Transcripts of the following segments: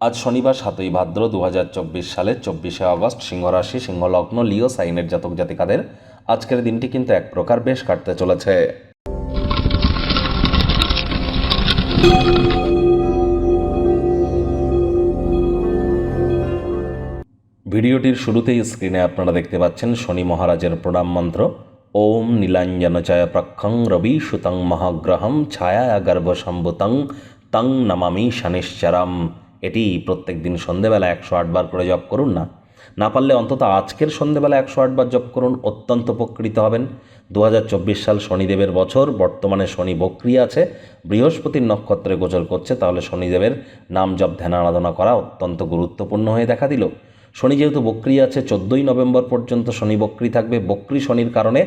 আজ শনিবার সাতই ভাদ্র দু সালের চব্বিশে আগস্ট সিংহরাশি, সিংহলগ্ন, লিও সাইনের জাতক জাতিকাদের আজকের দিনটি কিন্তু এক প্রকার বেশ কাটতে চলেছে। ভিডিওটির শুরুতেই স্ক্রিনে আপনারা দেখতে পাচ্ছেন শনি মহারাজের প্রণাম মন্ত্র। ওম নীলাঞ্জন চয় প্রক্ষং রবি সুতং মহাগ্রহম ছায়া গর্ভসম্ভুতং তং নমামি শনিশ্চরম। এটি প্রত্যেক দিন সন্ধেবেলা একশো আটবার করে জপ করুন না। না পারলে অন্তত আজকের সন্ধেবেলা একশো আটবার জপ করুন, অত্যন্ত উপকৃত হবেন। দু হাজার চব্বিশ সাল শনিদেবের বছর, বর্তমানে শনি বক্রি আছে, বৃহস্পতির নক্ষত্রে গোচর করছে, তাহলে শনিদেবের নাম জপ, ধ্যান, আরাধনা করা অত্যন্ত গুরুত্বপূর্ণ হয়ে দেখা দিল। শনি যেহেতু বক্রি আছে, চোদ্দোই নভেম্বর পর্যন্ত শনি বক্রি থাকবে। বক্রি শনির কারণে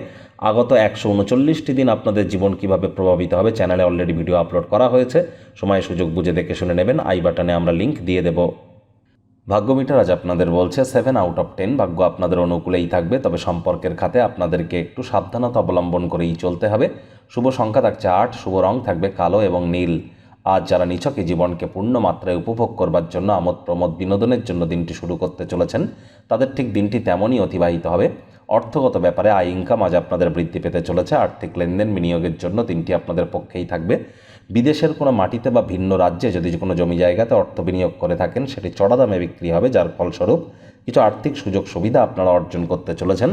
আগত একশো উনচল্লিশটি দিন আপনাদের জীবন কীভাবে প্রভাবিত হবে চ্যানেলে অলরেডি ভিডিও আপলোড করা হয়েছে। সময়, সুযোগ বুঝে দেখে শুনে নেবেন। আই বাটনে আমরা লিংক দিয়ে দেব। ভাগ্য মিটার আজ আপনাদের বলছে সেভেন আউট অফ টেন ভাগ্য আপনাদের অনুকূলেই থাকবে, তবে সম্পর্কের খাতে আপনাদেরকে একটু সাবধানতা অবলম্বন করেই চলতে হবে। শুভ সংখ্যা থাকছে আট, শুভ রং থাকবে কালো এবং নীল। আজ যারা নিছকে জীবনকে পূর্ণ মাত্রায় উপভোগ করবার জন্য আমোদ প্রমোদ বিনোদনের জন্য দিনটি শুরু করতে চলেছেন, তাদের ঠিক দিনটি তেমনই অতিবাহিত হবে। অর্থগত ব্যাপারে আয় ইনকাম আজ আপনাদের বৃদ্ধি পেতে চলেছে। আর্থিক লেনদেন বিনিয়োগের জন্য দিনটি আপনাদের পক্ষেই থাকবে। বিদেশের কোনো মাটিতে বা ভিন্ন রাজ্যে যদি কোনো জমি জায়গাতে অর্থ বিনিয়োগ করে থাকেন, সেটি চড়া দামে বিক্রি হবে, যার ফলস্বরূপ কিছু আর্থিক সুযোগ সুবিধা আপনারা অর্জন করতে চলেছেন।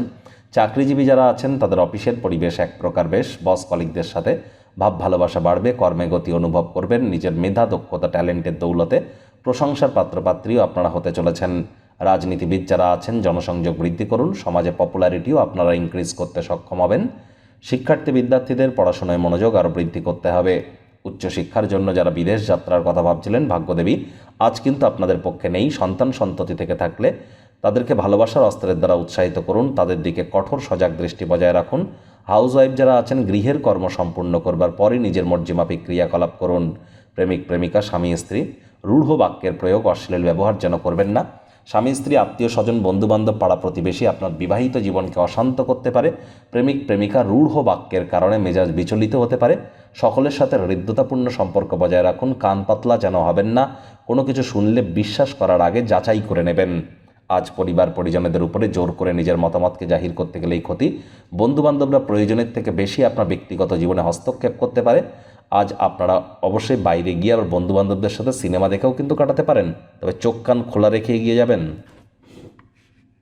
চাকরিজীবী যারা আছেন, তাদের অফিসের পরিবেশ এক প্রকার বেশ। বস কলিকদের সাথে ভাব ভালোবাসা বাড়বে, কর্মে গতি অনুভব করবেন, নিজের মেধা, দক্ষতা, ট্যালেন্টের দৌলতে প্রশংসার পাত্রপাত্রীও আপনারা হতে চলেছেন। রাজনীতিবিদ যারা আছেন, জনসংযোগ বৃদ্ধি করুন, সমাজে পপুলারিটিও আপনারা ইনক্রিজ করতে সক্ষম হবেন। শিক্ষার্থী বিদ্যার্থীদের পড়াশোনায় মনোযোগ আরও বৃদ্ধি করতে হবে। উচ্চশিক্ষার জন্য যারা বিদেশ যাত্রার কথা ভাবছিলেন, ভাগ্যদেবী, আজ কিন্তু আপনাদের পক্ষে নেই। সন্তান সন্ততি থেকে থাকলে তাদেরকে ভালোবাসার অস্ত্রের দ্বারা উৎসাহিত করুন, তাদের দিকে কঠোর সজাগ দৃষ্টি বজায় রাখুন। হাউস ওয়াইফ যারা আছেন, গৃহের কর্ম সম্পূর্ণ করবার পরে নিজের মর্জিমাফিক ক্রিয়াকলাপ করুন। প্রেমিক, প্রেমিকা, স্বামী, স্ত্রী, রূঢ় বাক্যের প্রয়োগ, অশ্লীল ব্যবহার যেন করবেন না। স্বামী, স্ত্রী, আত্মীয়, স্বজন, বন্ধুবান্ধব, পাড়া প্রতিবেশী আপনার বিবাহিত জীবনকে অশান্ত করতে পারে। প্রেমিক, প্রেমিকা রূঢ় বাক্যের কারণে মেজাজ বিচলিত হতে পারে। সকলের সাথে হৃদ্যতাপূর্ণ সম্পর্ক বজায় রাখুন। কান পাতলা যেন হবেন না। কোনো কিছু শুনলে বিশ্বাস করার আগে যাচাই করে নেবেন। আজ পরিবার পরিজনদের উপরে জোর করে নিজের মতামতকে জাহির করতে গেলেই ক্ষতি। বন্ধুবান্ধবরা প্রয়োজনের থেকে বেশি আপনার ব্যক্তিগত জীবনে হস্তক্ষেপ করতে পারে। আজ আপনারা অবশ্যই বাইরে গিয়ে আবার বন্ধুবান্ধবদের সাথে সিনেমা দেখেও কিন্তু কাটাতে পারেন। তবে চোখ কান খোলা রেখে এগিয়ে যাবেন।